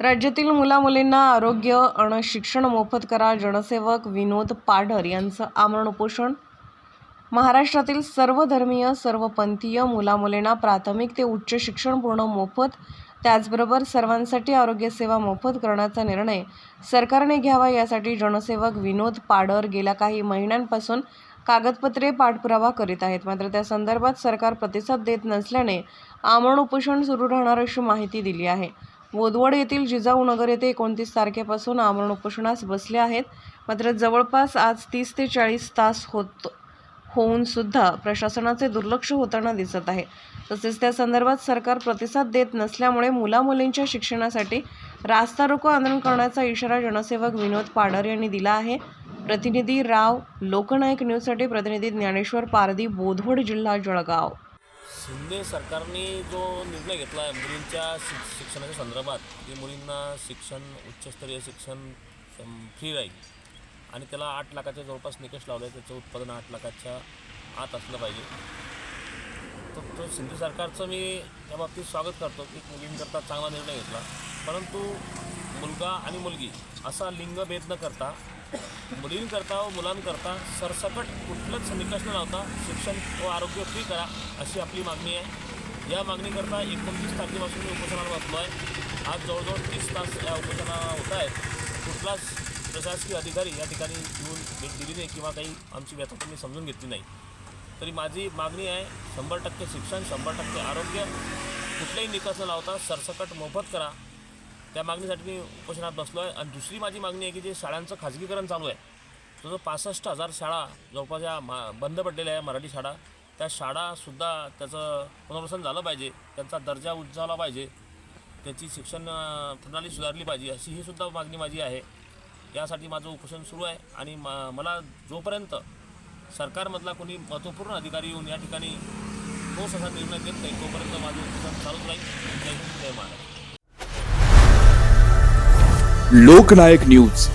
राज्यातील मुलामुलींना आरोग्य आणि शिक्षण मोफत करा जनसेवक विनोद पाडर यांचं आमरण उपोषण. महाराष्ट्रातील सर्व धर्मीय सर्व पंथीय मुलामुलींना प्राथमिक ते उच्च शिक्षण पूर्ण मोफत त्याचबरोबर सर्वांसाठी आरोग्यसेवा मोफत करण्याचा निर्णय सरकारने घ्यावा यासाठी जनसेवक विनोद पाडर गेल्या काही महिन्यांपासून कागदपत्रे पाठपुरावा करीत आहेत. मात्र त्या संदर्भात सरकार प्रतिसाद देत नसल्याने आमरण उपोषण सुरू राहणार अशी माहिती दिली आहे. वोदवड येथील जिजाऊ नगर येथे एकोणतीस तारखेपासून आमरण उपोषणास बसले आहेत. मात्र जवळपास आज तीस ते चाळीस तास होत होऊन सुद्धा प्रशासनाचे दुर्लक्ष होताना दिसत आहे. तसेच त्या संदर्भात सरकार प्रतिसाद देत नसल्यामुळे मुलामुलींच्या शिक्षणासाठी रास्ता रोको आंदोलन करण्याचा इशारा जनसेवक विनोद पाडर यांनी दिला आहे. प्रतिनिधी राव लोकनायक न्यूजसाठी प्रतिनिधी ज्ञानेश्वर पारदी बोधवड जिल्हा जळगाव. शिंदे सरकारने जो निर्णय घेतला आहे मुलींच्या शिक शिक्षणाच्या संदर्भात की मुलींना शिक्षण उच्चस्तरीय शिक्षण फ्री राहील. आणि त्याला आठ लाखाच्या जवळपास निकष लावला आहे त्याचं उत्पादन आठ लाखाच्या आत असलं पाहिजे. तर तो शिंदे सरकारचं मी त्या बाबतीत स्वागत करतो की मुलींकरता चांगला निर्णय घेतला. परंतु मुलगा आणि मुलगी असा लिंगभेद न करता मुलींकरता व मुलांकरता सरसकट कुठलंच निकष न लावता शिक्षण व आरोग्य फ्री करा अशी आपली मागणी आहे. या मागणीकरता एकोणतीस तारखेपासून मी उपोषणाला बसलो आहे आज जवळजवळ तीस तास या उपोषणा होत आहेत. कुठलाच प्रशासकीय अधिकारी या ठिकाणी येऊन भेट दिली नाही किंवा काही आमची व्यथा त्यांनी समजून घेतली नाही. तरी माझी मागणी आहे शंभर टक्के शिक्षण शंभर टक्के आरोग्य कुठलेही निकष न लावता सरसकट मोफत करा. त्या मागणीसाठी मी उपोषणात बसलो आहे आणि दुसरी माझी मागणी आहे की जे शाळांचं खाजगीकरण चालू आहे जवळजवळ पासष्ट हजार शाळा जवळपास या मा बंद पडलेल्या आहे मराठी शाळा त्या शाळासुद्धा त्याचं पुनर्वसन झालं पाहिजे त्यांचा दर्जा उंचावला पाहिजे त्याची शिक्षण प्रणाली सुधारली पाहिजे अशी ही सुद्धा मागणी माझी आहे. यासाठी माझं उपोषण सुरू आहे आणि मा मला जोपर्यंत सरकारमधला कोणी महत्त्वपूर्ण अधिकारी येऊन या ठिकाणी ठोस असा निर्णय देत नाही तोपर्यंत माझं उपोषण चालूच राहील. जय जय लोकनायक न्यूज.